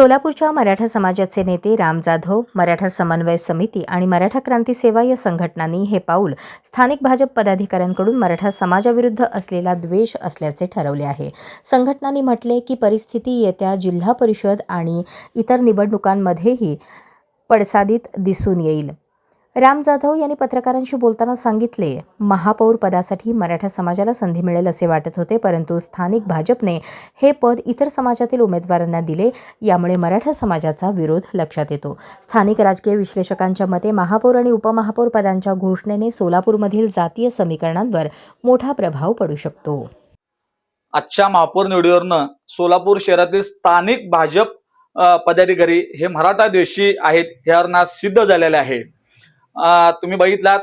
सोलापूरच्या मराठा समाजाचे नेते राम जाधव मराठा समन्वय समिती आणि मराठा क्रांती सेवा या संघटनांनी हे पाऊल स्थानिक भाजप पदाधिकाऱ्यांकडून मराठा समाजाविरुद्ध असलेला द्वेष असल्याचे ठरवले आहे. संघटनांनी म्हटले की परिस्थिती येत्या जिल्हा परिषद आणि इतर निवडणुकांमध्येही पडसादीत दिसून येईल. राम जाधव यांनी पत्रकारांशी बोलताना सांगितले महापौर पदासाठी मराठा समाजाला संधी मिळेल असे वाटत होते परंतु स्थानिक भाजपने हे पद इतर समाजातील उमेदवारांना दिले यामुळे मराठा समाजाचा विरोध लक्षात येतो. स्थानिक राजकीय विश्लेषकांच्या मते महापौर आणि उपमहापौर पदांच्या घोषणेने सोलापूरमधील जातीय समीकरणांवर मोठा प्रभाव पडू शकतो. आजच्या महापौर निवडीवरनं सोलापूर शहरातील स्थानिक भाजप पदाधिकारी हे मराठा देशी आहेत हे सिद्ध झालेले आहे. तुम्ही बघितलात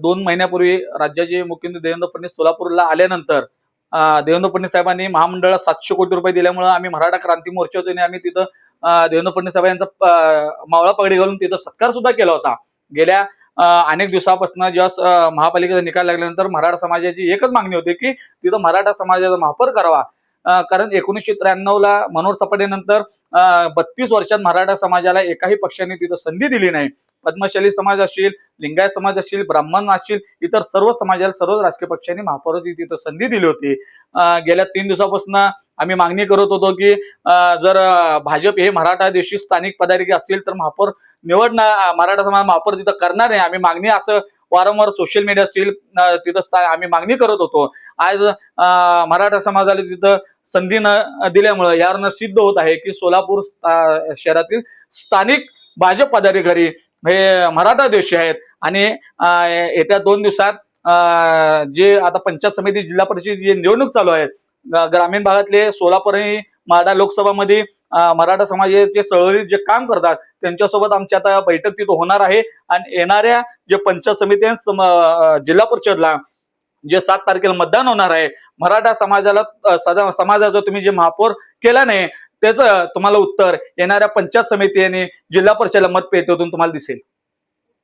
दोन महिन्यापूर्वी राज्याचे मुख्यमंत्री देवेंद्र फडणवीस सोलापूरला आल्यानंतर देवेंद्र फडणवीस साहेबांनी महामंडळाला सातशे कोटी रुपये दिल्यामुळे आम्ही मराठा क्रांती मोर्चातून आम्ही तिथं देवेंद्र फडणवीस साहेब यांचा मावळा पगडी घालून तिथं सत्कार सुद्धा केला होता. गेल्या अनेक दिवसापासून जेव्हा महापालिकेचा निकाल लागल्यानंतर मराठा समाजाची एकच मागणी होती की तिथं मराठा समाजाचा महापर करावा. कारण एकोणीसशे त्र्याण्णवला मनोहर सपाटेनंतर बत्तीस वर्षात मराठा समाजाला एकाही पक्षाने तिथं संधी दिली नाही. पद्मशाली समाज असेल लिंगायत समाज असतील ब्राह्मण असतील इतर सर्व समाजाला सर्व राजकीय पक्षांनी महापौराची तिथं संधी दिली होती. गेल्या तीन दिवसापासून आम्ही मागणी करत होतो की जर भाजप हे मराठा देशी स्थानिक पदाधिकारी असतील तर महापौर निवडणार मराठा समाज महापौर तिथं करणार नाही. आम्ही मागणी असं वारंवार सोशल मीडिया असतील तिथं आम्ही मागणी करत होतो. आज मराठा समाजाला तिथं संधी न दिल्यामुळं यावरनं सिद्ध होत आहे की सोलापूर शहरातील स्थानिक भाजप पदाधिकारी हे मराठा देशी आहेत. आणि येत्या दोन दिवसात जे आता पंचायत समिती जिल्हा परिषद जे निवडणूक चालू आहे ग्रामीण भागातले सोलापूर आणि मराठा लोकसभामध्ये मराठा समाजाचे चळवळीत जे काम करतात त्यांच्यासोबत आमची आता बैठक तिथं होणार आहे. आणि येणाऱ्या जे पंचायत समिती सम- जिल्हा परिषदला जे सात तारखेला मतदान होणार आहे मराठा समाजाला सदा- समाजाचं तुम्ही जे महापौर केला नाही त्याचं तुम्हाला उत्तर येणाऱ्या पंचायत समिती आणि जिल्हा परिषदेला मतपेटीतून तुम्हाला दिसेल.